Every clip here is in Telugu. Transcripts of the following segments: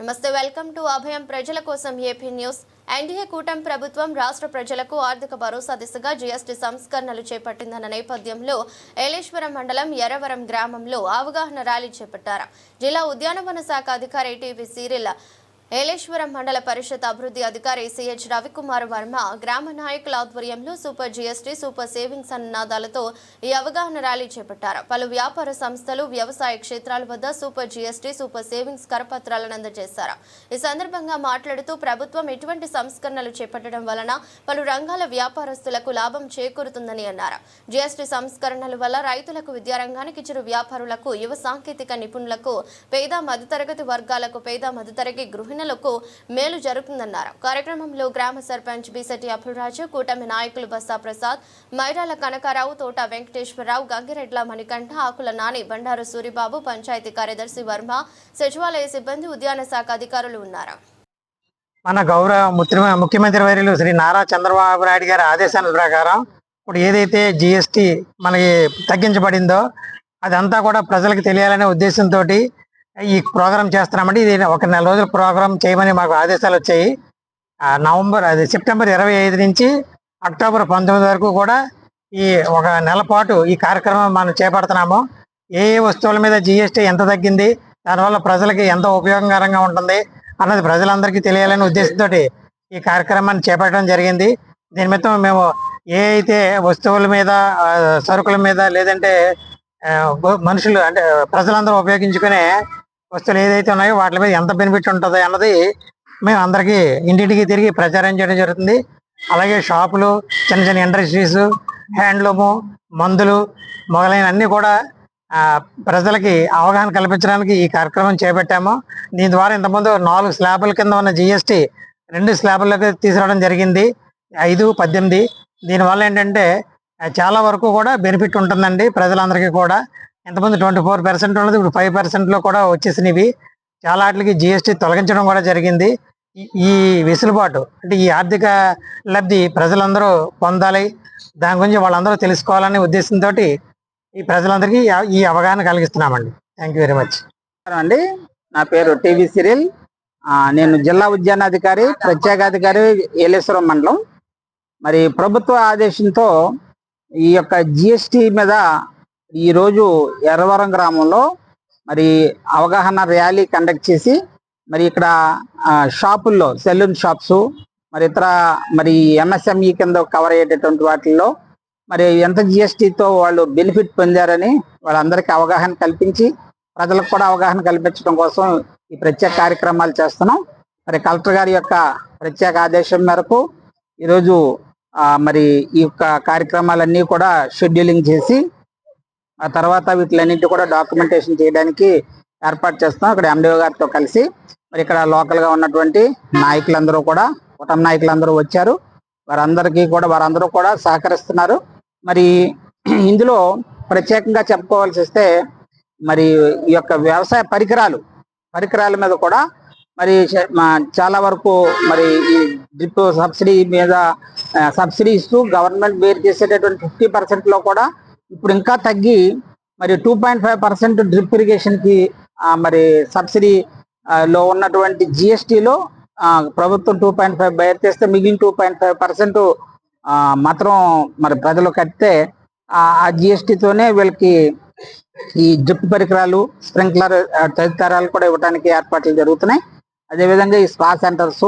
నమస్తే వెల్కమ్ టు అభయం ప్రజల కోసం ఏపీ న్యూస్. ఎన్డీఏ కూటమి ప్రభుత్వం రాష్ట్ర ప్రజలకు ఆర్థిక భరోసా దిశగా జీఎస్టీ సంస్కరణలు చేపట్టిందన్న నేపథ్యంలో ఏలేశ్వరం మండలం ఎర్రవరం గ్రామంలో అవగాహన ర్యాలీ చేపట్టారు. జిల్లా ఉద్యానవన శాఖ అధికారి టీవీ సీరియల్ ఏలేశ్వరం మండల పరిషత్ అభివృద్ధి అధికారి సిహెచ్ రవికుమార్ వర్మ గ్రామ నాయకుల ఆధ్వర్యంలో సూపర్ జీఎస్టీ సూపర్ సేవింగ్స్ అన్న ఈ అవగాహన ర్యాలీ చేపట్టారు. పలు వ్యాపార సంస్థలు వ్యవసాయ క్షేత్రాల వద్ద సూపర్ జీఎస్టీ సూపర్ సేవింగ్స్ కరపత్రాలను అందజేశారు. ఈ సందర్భంగా మాట్లాడుతూ ప్రభుత్వం ఎటువంటి సంస్కరణలు చేపట్టడం వలన పలు రంగాల వ్యాపారస్తులకు లాభం చేకూరుతుందని అన్నారు. జీఎస్టీ సంస్కరణల వల్ల రైతులకు విద్యారంగానికి చిరు వ్యాపారులకు యువ సాంకేతిక నిపుణులకు పేద మధ్యతరగతి వర్గాలకు పేద మధ్యతరగతి మహిళలకు మేలు జరుగుతుందన్నారు. కార్యక్రమంలో గ్రామ సర్పంచ్ బిసటి అభిరాజు కూటమి నాయకులు బస్సా ప్రసాద్ మైరాల కనకారావు తోట వెంకటేశ్వరరావు గంగిరెడ్ల మణికంఠ ఆకుల నాని బండారు సూరిబాబు పంచాయతీ కార్యదర్శి వర్మ సచివాలయ సిబ్బంది ఉద్యాన శాఖ అధికారులు ఉన్నారు. మన గౌరవ ముఖ్య- ముఖ్యమంత్రి వర్యులు శ్రీ నారా చంద్రబాబు నాయుడు గారి ఆదేశాల ప్రకారం ఇప్పుడు ఏదైతే జిఎస్టి మనకి తగ్గించబడిందో అదంతా కూడా ప్రజలకు తెలియాలనే ఉద్దేశంతో ఈ ప్రోగ్రామ్ చేస్తున్నామండి. ఇది ఒక నెల రోజుల ప్రోగ్రామ్ చేయమని మాకు ఆదేశాలు వచ్చాయి. నవంబర్ అది సెప్టెంబర్ ఇరవై ఐదు నుంచి అక్టోబర్ పంతొమ్మిది వరకు కూడా ఈ ఒక నెల పాటు ఈ కార్యక్రమం మనం చేపడుతున్నాము. ఏ ఏ వస్తువుల మీద జిఎస్టీ ఎంత తగ్గింది దానివల్ల ప్రజలకి ఎంత ఉపయోగకరంగా ఉంటుంది అన్నది ప్రజలందరికీ తెలియాలనే ఉద్దేశంతో ఈ కార్యక్రమాన్ని చేపట్టడం జరిగింది. దీని నిమిత్తం మేము ఏ అయితే వస్తువుల మీద సరుకుల మీద లేదంటే మనుషులు అంటే ప్రజలందరూ ఉపయోగించుకునే వస్తువులు ఏదైతే ఉన్నాయో వాటి మీద ఎంత బెనిఫిట్ ఉంటుంది అన్నది మేము అందరికీ ఇంటింటికి తిరిగి ప్రచారం చేయడం జరుగుతుంది. అలాగే షాపులు చిన్న చిన్న ఇండస్ట్రీస్ హ్యాండ్లూము మందులు మొదలైన అన్నీ కూడా ప్రజలకి అవగాహన కల్పించడానికి ఈ కార్యక్రమం చేపట్టాము. దీని ద్వారా ఇంతకుముందు నాలుగు స్లాబుల కింద ఉన్న జిఎస్టీ రెండు స్లాబుల్లోకి తీసుకురావడం జరిగింది. ఐదు పద్దెనిమిది. దీనివల్ల ఏంటంటే చాలా వరకు కూడా బెనిఫిట్ ఉంటుందండి ప్రజలందరికీ కూడా. ఎంతమంది ట్వంటీ ఫోర్ పర్సెంట్ ఉన్నది? ఇప్పుడు ఫైవ్ పర్సెంట్లో కూడా వచ్చేసినవి. చాలా వాటికి జిఎస్టీ తొలగించడం కూడా జరిగింది. ఈ- ఈ వెసులుబాటు అంటే ఈ ఆర్థిక లబ్ధి ప్రజలందరూ పొందాలి. దాని గురించి వాళ్ళందరూ తెలుసుకోవాలనే ఉద్దేశంతో ఈ ప్రజలందరికీ ఈ అవగాహన కలిగిస్తున్నామండి. థ్యాంక్ యూ వెరీ మచ్ అండి నా పేరు టీవీ సిరిల్. నేను జిల్లా ఉద్యానాధికారి ప్రత్యేకాధికారి ఏలేశ్వరం మండలం. మరి ప్రభుత్వ ఆదేశంతో ఈ యొక్క జిఎస్టీ మీద ఈరోజు ఎర్రవరం గ్రామంలో మరి అవగాహన ర్యాలీ కండక్ట్ చేసి మరి ఇక్కడ షాపుల్లో సెలూన్ షాప్స్ మరి ఇతర మరి ఎంఎస్ఎంఈ కింద కవర్ అయ్యేటటువంటి వాటిల్లో మరి ఎంత జిఎస్టితో వాళ్ళు బెనిఫిట్ పొందారని వాళ్ళందరికీ అవగాహన కల్పించి ప్రజలకు కూడా అవగాహన కల్పించడం కోసం ఈ ప్రత్యేక కార్యక్రమాలు చేస్తున్నాం. మరి కలెక్టర్ గారి యొక్క ప్రత్యేక ఆదేశం మేరకు ఈరోజు మరి ఈ యొక్క కార్యక్రమాలన్నీ కూడా షెడ్యూలింగ్ చేసి ఆ తర్వాత వీటిలన్నింటి కూడా డాక్యుమెంటేషన్ చేయడానికి ఏర్పాటు చేస్తాం అక్కడ ఎండిఓ గారితో కలిసి మరి ఇక్కడ లోకల్గా ఉన్నటువంటి నాయకులందరూ కూడా కుటుంబ నాయకులందరూ వచ్చారు. వారందరికీ కూడా వారందరూ కూడా సహకరిస్తున్నారు. మరి ఇందులో ప్రత్యేకంగా చెప్పుకోవాల్సి వస్తే మరి ఈ యొక్క వ్యవసాయ పరికరాలు పరికరాల మీద కూడా మరి చాలా వరకు మరి ఈ డ్రిప్ సబ్సిడీ మీద సబ్సిడీ ఇస్తూ గవర్నమెంట్ బేర్ చేసేటటువంటి ఫిఫ్టీ పర్సెంట్లో కూడా ఇప్పుడు ఇంకా తగ్గి మరి two point five percent drip ఇరిగేషన్కి మరి సబ్సిడీ లో ఉన్నటువంటి జిఎస్టిలో ప్రభుత్వం టూ పాయింట్ ఫైవ్ బయట చేస్తే మిగిలిన టూ పాయింట్ ఫైవ్ పర్సెంట్ మాత్రం మరి ప్రజలు కడితే ఆ జిఎస్టితోనే వీళ్ళకి ఈ డ్రిప్ పరికరాలు స్ప్రింక్లర్ తదితరాలు కూడా ఇవ్వడానికి ఏర్పాట్లు జరుగుతున్నాయి. అదేవిధంగా ఈ స్పా సెంటర్స్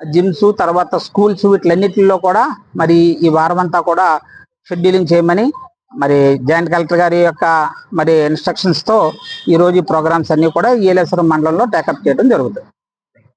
జిమ్స్ తర్వాత స్కూల్స్ వీటిలన్నిటిలో కూడా మరి ఈ వారం అంతా కూడా షెడ్యూలింగ్ చేయమని మరి జాయింట్ కలెక్టర్ గారి యొక్క మరి ఇన్స్ట్రక్షన్స్తో ఈ రోజు ప్రోగ్రామ్స్ అన్ని కూడా ఏలేశ్వరం మండలంలో టేకప్ చేయడం జరుగుతుంది.